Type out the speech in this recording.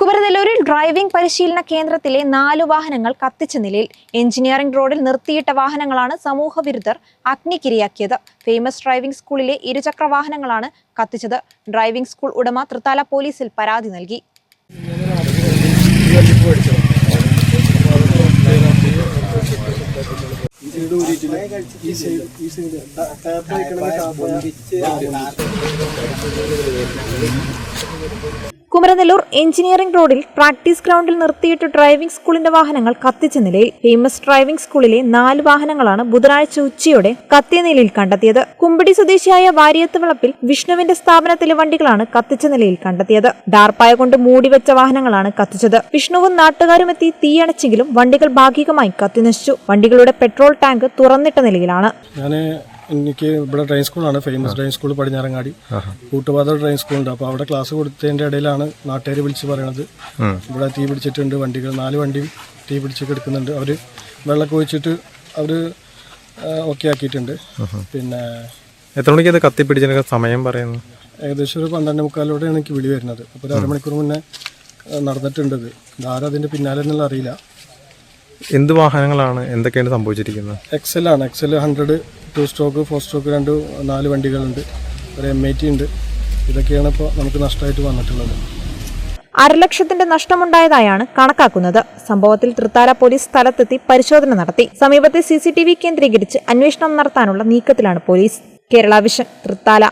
കുമരനെല്ലൂരിൽ driving പരിശീലന കേന്ദ്രത്തിലെ നാലു വാഹനങ്ങൾ കത്തിച്ച നിലയിൽ എഞ്ചിനീയറിംഗ് റോഡിൽ നിർത്തിയിട്ട വാഹനങ്ങളാണ് സമൂഹ വിരുദ്ധർ അഗ്നിക്കിരയാക്കിയത്. ഫേമസ് ഡ്രൈവിംഗ് സ്കൂളിലെ ഇരുചക്ര വാഹനങ്ങളാണ് കത്തിച്ചത്. ഡ്രൈവിംഗ് സ്കൂൾ ഉടമ തൃത്താല പോലീസിൽ പരാതി നൽകി. സൈഡ് ഊരിയിട്ടില്ല. ഈ സൈഡ് ഈ സൈഡ് ടാപ്പ് വയ്ക്കണമെങ്കിൽ കുമരനെല്ലൂർ എഞ്ചിനീയറിംഗ് റോഡിൽ പ്രാക്ടീസ് ഗ്രൗണ്ടിൽ നിർത്തിയിട്ട് ഡ്രൈവിംഗ് സ്കൂളിന്റെ വാഹനങ്ങൾ കത്തിച്ച നിലയിൽ ഫേമസ് ഡ്രൈവിംഗ് സ്കൂളിലെ നാല് വാഹനങ്ങളാണ് ബുധനാഴ്ച ഉച്ചയോടെ കത്തിയ നിലയിൽ കണ്ടെത്തിയത്. കുമ്പിടി സ്വദേശിയായ വാരിയത്ത് വിളപ്പിൽ വിഷ്ണുവിന്റെ സ്ഥാപനത്തിലെ വണ്ടികളാണ് കത്തിച്ച നിലയിൽ കണ്ടെത്തിയത്. ഡാർപ്പായ കൊണ്ട് മൂടിവെച്ച വാഹനങ്ങളാണ് കത്തിച്ചത്. വിഷ്ണുവും നാട്ടുകാരും എത്തി തീയണച്ചെങ്കിലും വണ്ടികൾ ഭാഗികമായി കത്തിനശിച്ചു. വണ്ടികളുടെ പെട്രോൾ ടാങ്ക് തുറന്നിട്ട നിലയിലാണ്. ഞാൻ എനിക്ക് ഇവിടെ ഡ്രൈവിംഗ് സ്കൂളാണ് famous driving school Padinjarangadi. Koottupatha driving സ്കൂളുണ്ട് അപ്പോൾ അവിടെ ക്ലാസ് കൊടുത്തതിന്റെ ഇടയിലാണ് നാട്ടുകാർ വിളിച്ച് പറയണത്. ഇവിടെ തീ പിടിച്ചിട്ടുണ്ട് വണ്ടികൾ. നാല് വണ്ടിയും തീ പിടിച്ച് കിടക്കുന്നുണ്ട്. അവർ വെള്ളമൊക്കെ ഒഴിച്ചിട്ട് അവർ ഓക്കെ ആക്കിയിട്ടുണ്ട്. പിന്നെ എത്ര മണിക്ക് ഇത് കത്തിപ്പിടിച്ചതിനൊക്കെ സമയം പറയുന്നു? ഏകദേശം ഒരു പന്ത്രണ്ട് മുക്കാലോടെയാണ് എനിക്ക് വിളി വരുന്നത്. അപ്പോൾ ഒരു അരമണിക്കൂർ മുന്നേ നടന്നിട്ടുണ്ടത് നടന്നിട്ടുണ്ട് ഇത്. ഇതാരും അതിന്റെ പിന്നാലെ എന്നുള്ള അറിയില്ല. എന്ത് വാഹനങ്ങളാണ്? എന്തൊക്കെയാണ് സംഭവിച്ചിരിക്കുന്നത്? എക്സൽ ആണ്. Excel hundred two stroke four stroke രണ്ട് നാല് വണ്ടികളുണ്ട്. ഒരു എം ഐ ടി ഉണ്ട്. ഇതൊക്കെയാണ് ഇപ്പോൾ നമുക്ക് നഷ്ടമായിട്ട് വന്നിട്ടുള്ളത്. അരലക്ഷത്തിന്റെ നഷ്ടമുണ്ടായതായാണ് കണക്കാക്കുന്നത്. സംഭവത്തിൽ തൃത്താല പോലീസ് സ്ഥലത്തെത്തി പരിശോധന നടത്തി. സമീപത്തെ സി കേന്ദ്രീകരിച്ച് അന്വേഷണം നടത്താനുള്ള നീക്കത്തിലാണ് പോലീസ്. കേരള വിഷൻ തൃത്താല.